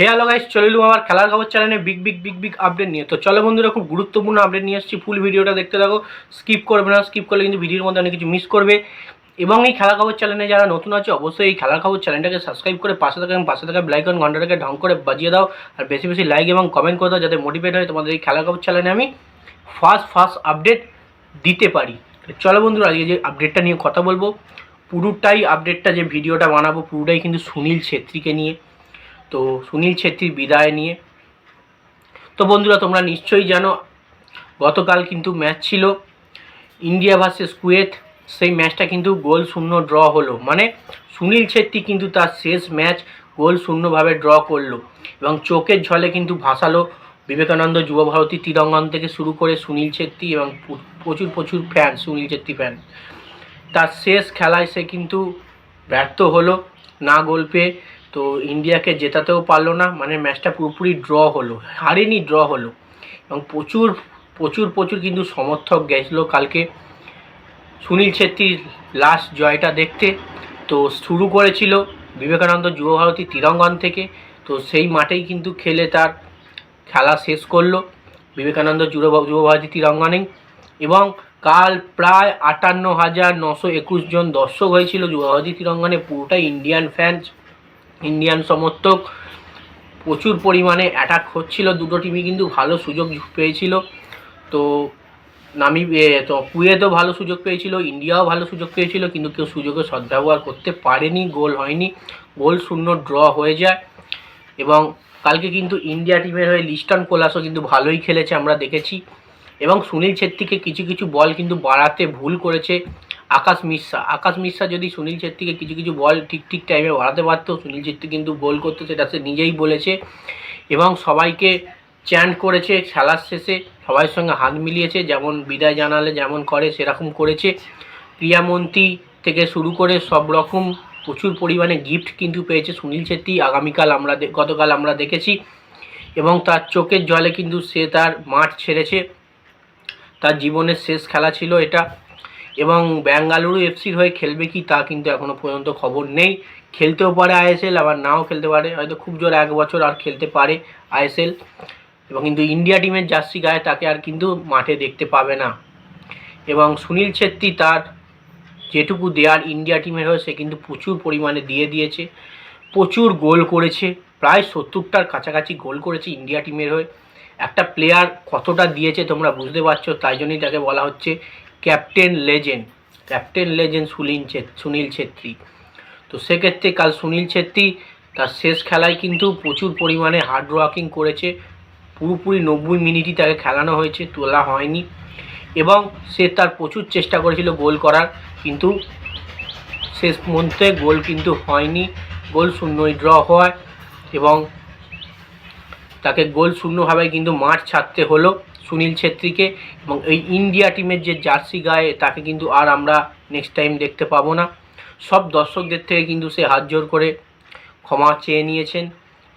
হে hello guys চলে এলুম আমার খেলার খবর চ্যানেলে big big big big update নিয়ে। তো চলো বন্ধুরা, খুব গুরুত্বপূর্ণ আপডেট নিয়ে এসেছি। ফুল ভিডিওটা দেখতে থাকো। স্কিপ করবে না স্কিপ করলে কিন্তু ভিডিওর মধ্যে অনেক কিছু মিস করবে। এবং এই খেলা খবর চ্যানেলে যারা নতুন আছে, অবশ্যই এই খেলার খবর চ্যানেলটাকে সাবস্ক্রাইব করে পাশে থাকা এবং পাশে থাকা ব্লাইকন ঘন্টাটাকে ঢং করে বাজিয়ে দাও। আর বেশি বেশি লাইক এবং কমেন্ট করে দাও, যাতে মোটিভেট হয় তোমাদের এই খেলার খবর চ্যানেলে আমি ফার্স্ট ফার্স্ট আপডেট দিতে পারি। চলো বন্ধুরা, আজকে যে আপডেটটা নিয়ে কথা বলব। পুরোটাই আপডেটটা যে ভিডিওটা বানাবো, পুরোটাই কিন্তু সুনীল ছেত্রীকে নিয়ে। তো সুনীল ছেত্রীর বিদায় নিয়ে। তো বন্ধুরা, তোমরা নিশ্চয়ই জানো, গতকাল কিন্তু ম্যাচ ছিল ইন্ডিয়া ভার্সেস কুয়েত। সেই ম্যাচটা কিন্তু গোল শূন্য ড্র হলো। মানে সুনীল ছেত্রী কিন্তু তার শেষ ম্যাচ গোল শূন্যভাবে ড্র করল এবং চোখের ঝলে কিন্তু ভাসালো বিবেকানন্দ যুব ভারতী তিরঙ্গন থেকে শুরু করে সুনীল ছেত্রী এবং প্রচুর প্রচুর ফ্যান সুনীল ছেত্রী ফ্যান তার শেষ খেলায় সে কিন্তু ব্যর্থ হলো, না গোল পেয়ে। তো ইন্ডিয়াকে জেতাতেও পারল না মানে ম্যাচটা পুরোপুরি ড্র হলো, হারেনি ড্র হলো। এবং প্রচুর প্রচুর প্রচুর কিন্তু সমর্থক গেছিল কালকে। সুনীল ছেত্রীর লাস্ট জয়টা দেখতে, তো শুরু করেছিল বিবেকানন্দ যুবভারতী তিরঙ্গন থেকে। তো সেই মাঠেই কিন্তু খেলে তার খেলা শেষ করল বিবেকানন্দ যুব যুব ভারতী তিরঙ্গনেই এবং কাল প্রায় আটান্ন হাজার নশো একুশ জন দর্শক হয়েছিল যুবভারতী তিরঙ্গনে, পুরোটাই ইন্ডিয়ান ফ্যান্স ইন্ডিয়ান সমর্থক প্রচুর পরিমাণে অ্যাটাক হচ্ছিল। দুটো টিমই কিন্তু ভালো সুযোগ পেয়েছিল। তো নামি তো কুয়েতও ভালো সুযোগ পেয়েছিল ইন্ডিয়াও ভালো সুযোগ পেয়েছিল, কিন্তু কেউ সুযোগের সদ্ব্যবহার করতে পারেনি, গোল হয়নি। গোল শূন্য ড্র হয়ে যায়। এবং কালকে কিন্তু ইন্ডিয়া টিমের হয়ে লিস্টন কোলাসও কিন্তু ভালোই খেলেছে, আমরা দেখেছি। এবং সুনীল ছেত্রীকে কিছু কিছু বল কিন্তু বাড়াতে ভুল করেছে। আকাশ মিশ্রা। আকাশ মিশ্রা যদি সুনীল ছেত্রীকে কিছু কিছু বল ঠিক ঠিক টাইমে বাড়াতে পারতো, সুনীল ছেত্রী কিন্তু গোল করতো, সেটা সে নিজেই বলেছে। এবং সবাইকে চ্যান্ট করেছে খেলার শেষে সবার সঙ্গে হাত মিলিয়েছে, যেমন বিদায় জানালে যেমন করে, সেরকম করেছে। ক্রিয়ামন্ত্রী থেকে শুরু করে সব রকম প্রচুর পরিমাণে গিফট কিন্তু পেয়েছে সুনীল ছেত্রী, আগামীকাল আমরা গতকাল আমরা দেখেছি। এবং তার চোখের জলে কিন্তু সে তার মাঠ ছেড়েছে। তার জীবনের শেষ খেলা ছিল এটা। এবং বেঙ্গালুরু এফসির হয়ে খেলবে কি তা কিন্তু এখনও পর্যন্ত খবর নেই। খেলতেও পারে আইএসএল, আবার নাও খেলতে পারে। হয়তো খুব জোর এক বছর আর খেলতে পারে আইএসএল। এবং কিন্তু ইন্ডিয়া টিমের জার্সি গায়ে তাকে আর কিন্তু মাঠে দেখতে পাবে না। এবং সুনীল ছেত্রী তার যেটুকু দেয়ার ইন্ডিয়া টিমের হয়ে, সে কিন্তু প্রচুর পরিমাণে দিয়ে দিয়েছে। প্রচুর গোল করেছে। প্রায় সত্তরটার কাছাকাছি গোল করেছে ইন্ডিয়া টিমের হয়ে। একটা প্লেয়ার কতটা দিয়েছে তোমরা বুঝতে পারছ, তাই জন্যই তাকে বলা হচ্ছে captain legend captain legend Sunil Sunil Chhetri. তো সেক্ষেত্রে কাল সুনীল ছেত্রী, তার শেষ খেলায় কিন্তু প্রচুর পরিমাণে হার্ড ওয়ার্কিং করেছে। পুরোপুরি নব্বই মিনিটই তাকে খেলানো হয়েছে, তোলা হয়নি। এবং সে তার প্রচুর চেষ্টা করেছিল গোল করার, কিন্তু শেষ মুহূর্তে গোল কিন্তু হয়নি। গোল শূন্যই ড্র হয় এবং তাকে গোল শূন্যভাবে কিন্তু মাঠ ছাড়তে হলো সুনীল ছেত্রীকে এবং এই ইন্ডিয়া টিমের যে জার্সি গায়ে, তাকে কিন্তু আর আমরা নেক্সট টাইম দেখতে পাবো না। সব দর্শকদের থেকে কিন্তু সে হাত জোর করে ক্ষমা চেয়ে নিয়েছেন।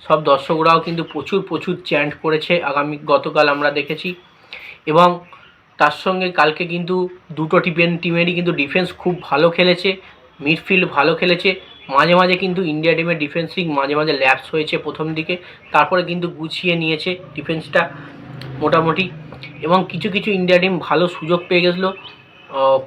সব দর্শকরাও কিন্তু প্রচুর প্রচুর চ্যান্ট করেছে আগামী গতকাল আমরা দেখেছি। এবং তার সঙ্গে কালকে কিন্তু দুটো টিমের টিমেরই কিন্তু ডিফেন্স খুব ভালো খেলেছে মিডফিল্ড ভালো খেলেছে। মাঝে মাঝে কিন্তু ইন্ডিয়া টিমের ডিফেন্সিং মাঝে মাঝে ল্যাপস হয়েছে প্রথম দিকে, তারপরে কিন্তু গুছিয়ে নিয়েছে ডিফেন্সটা মোটামুটি। এবং কিছু কিছু ইন্ডিয়া টিম ভালো সুযোগ পেয়ে গেছিল।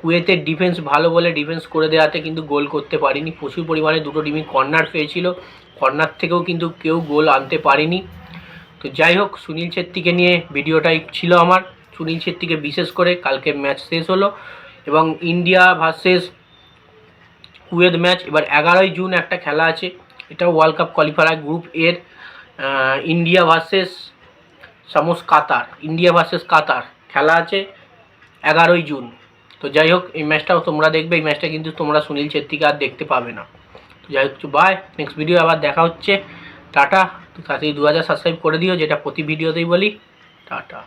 কুয়েতের ডিফেন্স ভালো বলে ডিফেন্স করে দেওয়াতে কিন্তু গোল করতে পারিনি। প্রচুর পরিমাণে দুটো টিমই কর্নার পেয়েছিল। কর্নার থেকেও কিন্তু কেউ গোল আনতে পারেনি। তো যাই হোক, সুনীল ছেত্রীকে নিয়ে ভিডিওটাই ছিল আমার। সুনীল ছেত্রীকে বিশেষ করে কালকে ম্যাচ শেষ হলো। এবং ইন্ডিয়া ভার্সেস কুয়েত ম্যাচ, এবার এগারোই জুন একটা খেলা আছে এটা ওয়ার্ল্ড কাপ কোয়ালিফায়ার গ্রুপ এর ইন্ডিয়া ভার্সেস সামোস কাতার ইন্ডিয়া ভার্সেস কাতার খেলা আছে এগারোই জুন। তো যাই হোক, এই ম্যাচটাও তোমরা দেখবে, এই ম্যাচটা কিন্তু তোমরা সুনীল ছেত্রীকে আর দেখতে পাবে না। তো যাই হোক বাই নেক্সট ভিডিও আবার দেখা হচ্ছে, টাটা, তো তাড়াতাড়ি দু হাজার সাবস্ক্রাইব করে দিও, যেটা প্রতি ভিডিওতেই বলি, টাটা।